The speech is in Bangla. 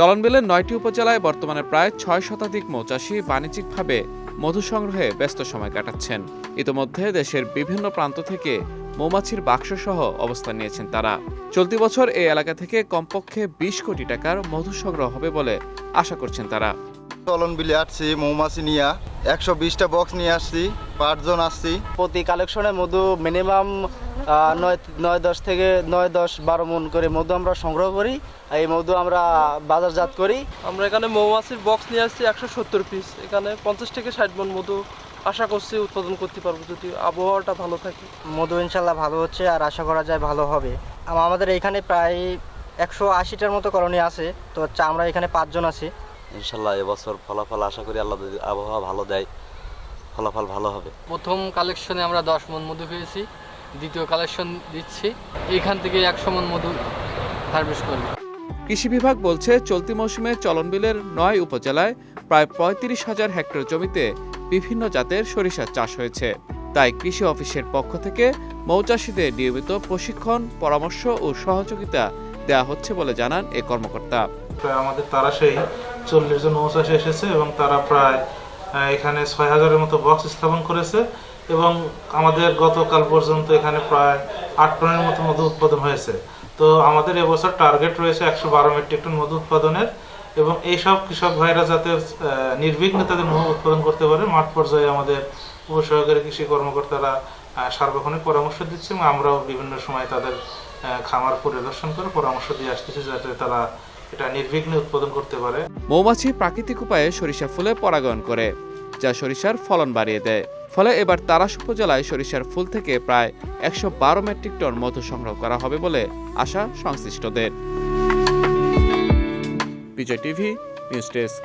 চলনবিলের নয়টি উপজেলায় বর্তমানে প্রায় ছয় শতাধিক মৌচাষী বাণিজ্যিকভাবে মধু সংগ্রহে ব্যস্ত সময় কাটাচ্ছেন। ইতোমধ্যে দেশের বিভিন্ন প্রান্ত থেকে মৌমাছির বাক্স সহ অবস্থান নিয়েছেন তারা। চলতি বছর এই এলাকা থেকে কমপক্ষে বিশ কোটি টাকার মধু সংগ্রহ হবে বলে আশা করছেন তারা। চলন বিলে আসছে মৌমাছি নিয়ে। একশো বিশটা বক্স নিয়ে আসছি পাঁচজন আসছি। প্রতি কালেকশনে মধু মিনিমাম নয় নয় দশ থেকে নয় দশ বারো মন করে মধু আমরা সংগ্রহ করি। এই মধু আমরা বাজারজাত করি। আমরা এখানে মৌমাছির বক্স নিয়ে আসছি একশো সত্তর পিস এখানে পঞ্চাশ থেকে ষাট মন মধু আশা করছি উৎপাদন করতে পারব যদি আবহাওয়াটা ভালো থাকে। মধু ইনশাল্লাহ ভালো হচ্ছে আর আশা করা যায় ভালো হবে। আমাদের এখানে প্রায় একশো আশিটার মতো কলোনি আছে। তো হচ্ছে আমরা এখানে পাঁচজন আছি। ইনশাল্লাহ এবছর ফলাফল আশা করি আল্লাহ যদি আবহাওয়া ভালো দেয় ফলাফল ভালো হবে। প্রথম কালেকশনে আমরা দশ মন মধু পেয়েছি দ্বিতীয় কালেকশন দিচ্ছি এখান থেকে একশো মন মধু হারভেস্ট করব। কৃষি বিভাগ বলছে চলতি মৌসুমে চলনবিলের নয় উপজেলায় প্রায় পঁয়ত্রিশ হাজার হেক্টর জমিতে বিভিন্ন জাতের সরিষা চাষ হয়েছে। তাই কৃষি অফিসের পক্ষ থেকে মৌচাষীদের নিয়মিত প্রশিক্ষণ পরামর্শ ও সহযোগিতা দেওয়া হচ্ছে বলে জানান এ কর্মকর্তা। আমাদের তারা সেই চল্লিশ জন মৌচাষী এসেছে এবং তারা প্রায় এখানে ছয় হাজারের মতো বক্স স্থাপন করেছে এবং আমাদের গতকাল পর্যন্ত এখানে প্রায় আট টনের মতো মধু উৎপাদন হয়েছে। তো আমাদের এবছর টার্গেট রয়েছে একশো বারো মেট্রিক টন মধু উৎপাদনের এবং এইসব কৃষক ভাইরা যাতে নির্বিঘ্নে তাদের মধু উৎপাদন করতে পারে, মাঠ পর্যায়ে আমাদের উপসহকারী কৃষি কর্মকর্তারা সার্বক্ষণিক পরামর্শ দিচ্ছে এবং আমরাও বিভিন্ন সময় তাদের খামার পরিদর্শন করে পরামর্শ দিয়ে আসতেছি যাতে তারা এটা নির্বিঘ্নে উৎপাদন করতে পারে। মৌমাছি প্রাকৃতিক উপায়ে সরিষা ফুলে পরাগায়ন করে, যা সরিষার ফলন বাড়িয়ে দেয়। ফলে এবার তারাস উপজেলায় সরিষার ফুল থেকে প্রায় একশো বারো মেট্রিক টন মধু সংগ্রহ করা হবে বলে আশা সংশ্লিষ্টদের। Bijoy TV, news desk.